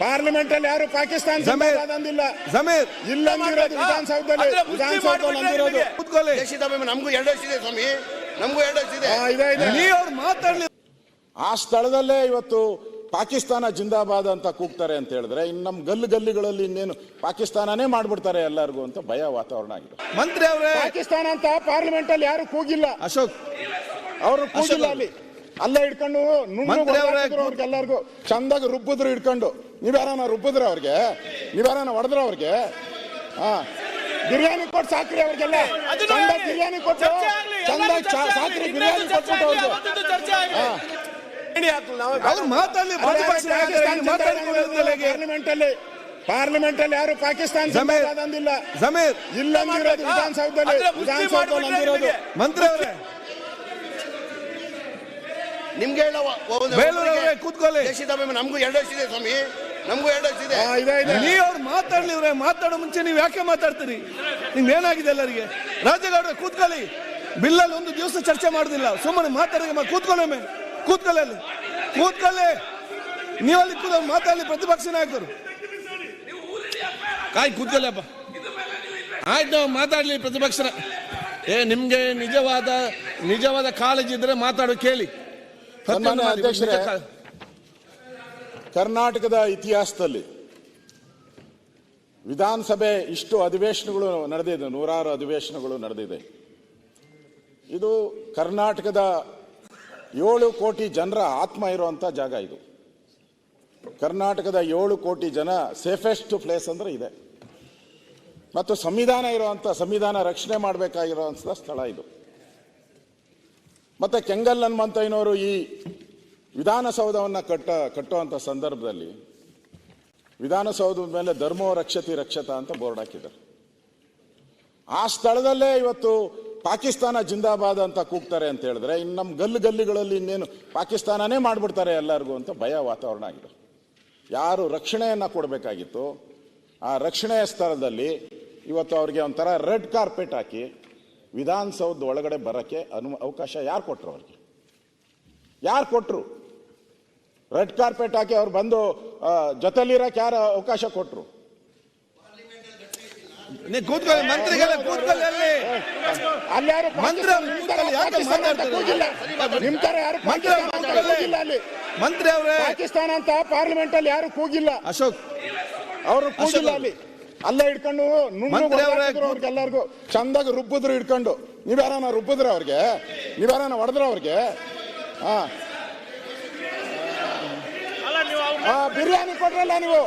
Parliament ಅಲ್ಲಿ ಯಾರು ಪಾಕಿಸ್ತಾನ ಅಂದಿಲ್ಲ ಇಲ್ಲ ವಿಧಾನಸೌಧದಲ್ಲಿ. ವಿಧಾನಸೌಧದಲ್ಲಿ ನಿಮಗೆ. ಎರಡು ವರ್ಷ ಇದೆ ಸ್ವಾಮಿ. ನಮಗೂ ಎರಡು ವರ್ಷ ಇದೆ. ಮಾತಾಡ್ಲಿ. ಆ ಸ್ಥಳದಲ್ಲೇ ಇವತ್ತು ಪಾಕಿಸ್ತಾನ ಜಿಂದಾಬಾದ್ ಅಂತ ಕೂಗ್ತಾರೆ ಅಂತ ಹೇಳಿದ್ರೆ ಇನ್ನು ನಮ್ಮ ಗಲ್ಲು ಗಲ್ಲಿಗಳಲ್ಲಿ ಇನ್ನೇನು ಪಾಕಿಸ್ತಾನನೇ ಮಾಡ್ಬಿಡ್ತಾರೆ ಎಲ್ಲರಿಗೂ ಅಂತ ಭಯ ವಾತಾವರಣ ಆಗಿದೆ. ಮಂತ್ರಿ ಅವರೇ. ಪಾಕಿಸ್ತಾನ ಅಂತ ಪಾರ್ಲಿಮೆಂಟ್ ಅಲ್ಲಿ ಯಾರು ಕೂಗಿಲ್ಲ. ಅಶೋಕ್. ಅವರು ಕೂಗಿಲ್ಲ ಅಲ್ಲಿ. ಅಲ್ಲೇ ಹಿಡ್ಕೊಂಡು ಅವ್ರಿಗೆಲ್ಲರಿಗೂ ಚಂದಾಗಿ ರುಬ್ಬಿದ್ರು ಹಿಡ್ಕೊಂಡು. ನೀವ್ಯಾರನ ರುಬ್ಬಿದ್ರ ಅವ್ರಿಗೆ? ನೀವ್ಯಾರನ ಹೊಡೆದ್ರ ಅವ್ರಿಗೆ? ಹಾ. ಬಿರಿಯಾನಿ ಕೊಟ್ಟು ಸಾಕ್ರಿ ಅವ್ರಿಗೆಲ್ಲ. ಚಂದ ಬಿರಿಯಾನಿ ಕೊಟ್ಟು ಚಂದ ಸಾಕ್ರಿ ಬಿರಿಯಾನಿ ಕೊಟ್ಟು ಕೊಟ್ಬಿಟ್ಟು ಅವ್ರಿಗೆ ಇಲ್ಲಿ ಪಾರ್ಲಿಮೆಂಟ್ ಅಲ್ಲಿ ಪಾರ್ಲಿಮೆಂಟ್ ಅಲ್ಲಿ ಯಾರು ಪಾಕಿಸ್ತಾನ ಇಲ್ಲ ಇಲ್ಲ ವಿಧಾನಸೌಧದಲ್ಲಿ. ವಿಧಾನಸೌಧದಲ್ಲಿ ಮಂತ್ರಿ ಅವರೇ. ನಿಮ್ಗೆ ಹೇಳ ಬೇಲೂರು ಅವರೇ ಕೂತ್ಕೊಳ್ಳಿ. ದೇಶದ ನಮಗೂ ಎರಡು ವರ್ಷ ಇದೆ ಸ್ವಾಮಿ. ನಮಗೂ ಎರಡು ವರ್ಷ ಇದೆ. ಆ, ಇದೆ ಇದೆ. ನೀ ಅವ್ರು ಮಾತಾಡ್ಲಿ ಇವ್ರೆ ಮಾತಾಡೋ ಮುಂಚೆ ನೀವು ಯಾಕೆ ಮಾತಾಡ್ತೀರಿ? ನಿಮ್ಗೆ ಏನಾಗಿದೆ ಎಲ್ಲರಿಗೆ? ರಾಜೇಗೌಡ ಕೂತ್ಕೊಳ್ಳಿ. ಬಿಲ್ಲಲ್ಲಿ ಒಂದು ದಿವಸ ಚರ್ಚೆ ಮಾಡುದಿಲ್ಲ. ಸುಮ್ಮನೆ ಮಾತಾಡಿ ಕೂತ್ಕೊಳ್ಳಿ ಮೇಲೆ ಕೂತ್ಕೊಳ್ಳಿ ಅಲ್ಲಿ. ಕೂತ್ಕೊಳ್ಳಿ. ನೀವಲ್ಲಿ ಕೂತ ಮಾತಾಡಲಿ ಪ್ರತಿಪಕ್ಷ ನಾಯಕರು. ಕಾಯ್ ಕೂತ್ಕೊಳ್ಳಪ್ಪ ಆಯ್ತು ನಾವು ಮಾತಾಡ್ಲಿ ಪ್ರತಿಪಕ್ಷ ಏ ನಿಮ್ಗೆ ನಿಜವಾದ ನಿಜವಾದ ಕಾಲೇಜ್ ಇದ್ರೆ ಮಾತಾಡೋ ಕೇಳಿ. ಸನ್ಮಾನ್ಯ ಅಧ್ಯಕ್ಷರೇ, ಕರ್ನಾಟಕದ ಇತಿಹಾಸದಲ್ಲಿ ವಿಧಾನಸಭೆ ಇಷ್ಟು ಅಧಿವೇಶನಗಳು ನಡೆದಿದೆ ನೂರಾರು ಅಧಿವೇಶನಗಳು ನಡೆದಿದೆ. ಇದು ಕರ್ನಾಟಕದ ಏಳು ಕೋಟಿ ಜನರ ಆತ್ಮ ಇರುವಂತ ಜಾಗ ಇದು. ಕರ್ನಾಟಕದ ಏಳು ಕೋಟಿ ಜನ ಸೇಫೆಸ್ಟ್ ಪ್ಲೇಸ್ ಅಂದ್ರೆ ಇದೆ. ಮತ್ತು ಸಂವಿಧಾನ ಇರುವಂತ ಸಂವಿಧಾನ ರಕ್ಷಣೆ ಮಾಡಬೇಕಾಗಿರುವಂತ ಸ್ಥಳ ಇದು. ಮತ್ತೆ ಕೆಂಗಲ್ ಹನುಮಂತಯ್ಯನವರು ಈ ವಿಧಾನಸೌಧವನ್ನು ಕಟ್ಟ ಕಟ್ಟುವಂಥ ಸಂದರ್ಭದಲ್ಲಿ ವಿಧಾನಸೌಧದ ಮೇಲೆ ಧರ್ಮೋ ರಕ್ಷತಿ ರಕ್ಷತ ಅಂತ ಬೋರ್ಡ್ ಹಾಕಿದ್ದಾರೆ. ಆ ಸ್ಥಳದಲ್ಲೇ ಇವತ್ತು ಪಾಕಿಸ್ತಾನ ಜಿಂದಾಬಾದ್ ಅಂತ ಕೂಗ್ತಾರೆ ಅಂತ ಹೇಳಿದ್ರೆ ಇನ್ನು ನಮ್ಮ ಗಲ್ಲು ಗಲ್ಲಿಗಳಲ್ಲಿ ಇನ್ನೇನು ಪಾಕಿಸ್ತಾನನೇ ಮಾಡ್ಬಿಡ್ತಾರೆ ಎಲ್ಲರಿಗೂ ಅಂತ ಭಯ ವಾತಾವರಣ ಆಗಿದೆ. ಯಾರು ರಕ್ಷಣೆಯನ್ನು ಕೊಡಬೇಕಾಗಿತ್ತು, ಆ ರಕ್ಷಣೆಯ ಸ್ಥಳದಲ್ಲಿ ಇವತ್ತು ಅವ್ರಿಗೆ ಒಂಥರ ರೆಡ್ ಕಾರ್ಪೆಟ್ ಹಾಕಿ ವಿಧಾನಸೌಧ ಒಳಗಡೆ ಬರೋಕ್ಕೆ ಅನು ಅವಕಾಶ ಯಾರು ಕೊಟ್ಟರು ಅವ್ರಿಗೆ? ಯಾರು ಕೊಟ್ಟರು ರೆಡ್ ಕಾರ್ಪೆಟ್ ಹಾಕಿ ಅವ್ರು ಬಂದು ಜೊತೆಲಿರೋಕ್ಕೆ ಯಾರು ಅವಕಾಶ ಕೊಟ್ಟರು ಮಂತ್ರಿ ಪಾಕಿಸ್ತಾನ ಅಂತ ಕೂತ್ಕೊಳ್ಳಿ. ಕೂಗಿಲ್ಲ ಅಲ್ಲಿ. ಮಂತ್ರಿ ಅವರೇ. ಪಾಕಿಸ್ತಾನ ಅಂತ ಪಾರ್ಲಿಮೆಂಟ್ ಅಲ್ಲಿ ಯಾರು ಕೂಗಿಲ್ಲ. ಅಶೋಕ್. ಅವರು ಕೂಗಿಲ್ಲ ಅಲ್ಲಿ. ಅಲ್ಲೇ ಇಟ್ಕೊಂಡು ಅವ್ರಿಗೆಲ್ಲರಿಗೂ. ಚಂದಾಗಿ ರುಬ್ಬಿದ್ರು ಹಿಡ್ಕೊಂಡು ನೀವ್ಯಾರನ ರುಬ್ಬಿದ್ರ ಅವ್ರಿಗೆ? ನೀವ್ಯಾರನ ಹೊಡೆದ್ರ ಅವ್ರಿಗೆ? ಹಾ. ಬಿರಿಯಾನಿ ಕೊಟ್ರಲ್ಲ ನೀವು.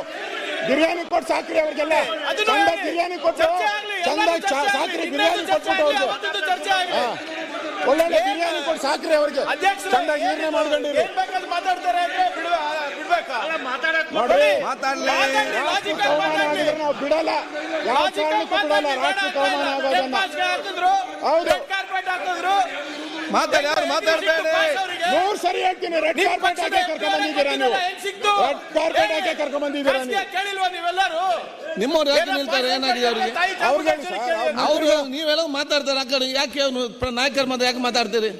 ಬಿರಿಯಾನಿ ಕೊಟ್ಟು ಸಾಕ್ರಿ ಅವ್ರಿಗೆಲ್ಲ. ಚಂದ ಬಿರಿಯಾನಿ ಕೊಟ್ಟು ಚಂದ ಸಾಕ್ರಿ ಬಿರಿಯಾನಿ ಕೊಟ್ಬಿಟ್ಟು ಅವ್ರಿಗೆ. ಚರ್ಚೆ ಆಗ್ಲಿ. ಹಾ. ಒಳ್ಳೊಳ್ಳೆ ಬಿರಿಯಾನಿ ಕೊಟ್ಟು ಸಾಕ್ರಿ ಅವ್ರಿಗೆ. ಚಂದಾಗಿ ಏನ್ ಮಾಡ್ಕೊಂಡಿರಿ. ನೋಡಿ. ಮಾತಾಡ್ಲಿ. ನಾವು ಬಿಡಲ್ಲ. ಯಾವ ಕಾರಣಕ್ಕೂ ಬಿಡಲ್ಲ. ಆಗೋದನ್ನ. ಹೌದು. ಮಾತಾಡಿ ಯಾರು ಮಾತಾಡಬೇಡಿ ನೂರ್ ಸರಿ ಹೇಳ್ತೀನಿ. ರೆಡ್ ಕಾರ್ಪೆಟ್ ಹಾಕಿ ಕರ್ಕೊಂಡ್ ಬಂದಿದ್ದೀರಾ ನೀವು? ರೆಡ್ ಕಾರ್ಪೆಟ್ ಹಾಕಿ. ಕರ್ಕೊಂಡ್ ಬಂದಿದ್ದೀರಾ ನೀವು? ಖರ್ಚಿಗೆ ಕೇಳಿಲ್ವಾ ನೀವೆಲ್ಲರೂ? ನಿಮ್ಮವ್ರು ಯಾಕೆ ನಿಲ್ತಾರೆ? ಏನಾಗಿದೆ ಅವರಿಗೆ? ಅವ್ರಿಗೆ ನೀವೆಲ್ಲ ಮಾತಾಡ್ತಾರೆ ಆ ಕಡೆ. ಯಾಕೆ ನಾಯಕರ ಮಾತ್ರ ಯಾಕೆ ಮಾತಾಡ್ತೀರಿ?